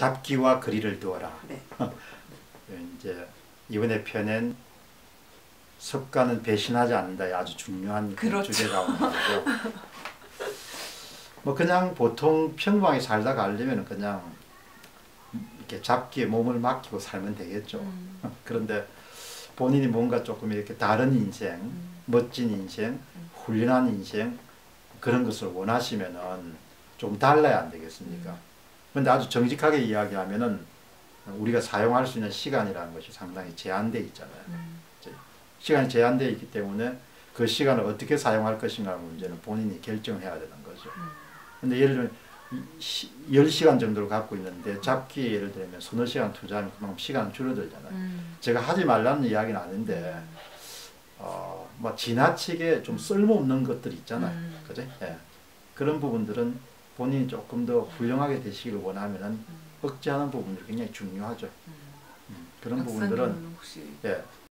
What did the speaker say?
잡기와 거리를 두어라. 네. 이제 이번에 펴낸 습관은 배신하지 않는다에 아주 중요한 그렇죠. 주제가 거고. 뭐 그냥 보통 평범하게 살다 가 려면 그냥 이렇게 잡기에 몸을 맡기고 살면 되겠죠. 음. 그런데 본인이 뭔가 조금 이렇게 다른 인생, 음. 멋진 인생, 훌륭한 인생 그런 것을 원하시면은 좀 달라야 안 되겠습니까? 근데 아주 정직하게 이야기하면은 우리가 사용할 수 있는 시간이라는 것이 상당히 제한돼 있잖아요. 음. 시간이 제한되어 있기 때문에 그 시간을 어떻게 사용할 것인가 문제는 본인이 결정해야 되는 거죠. 음. 근데 예를 들면 이 시- 10시간 정도를 갖고 있는데 잡기 예를 들면 서너 시간 투자하면 그만큼 시간 줄어들잖아요. 음. 제가 하지 말라는 이야기는 아닌데 어, 뭐 지나치게 좀 쓸모없는 것들 있잖아요. 음. 그죠? 예. 그런 부분들은 본인이 조금 더 훌륭하게 되시기를 원하면은 음. 억제하는 부분들이 굉장히 중요하죠. 음. 음, 그런 부분들은 혹시 예,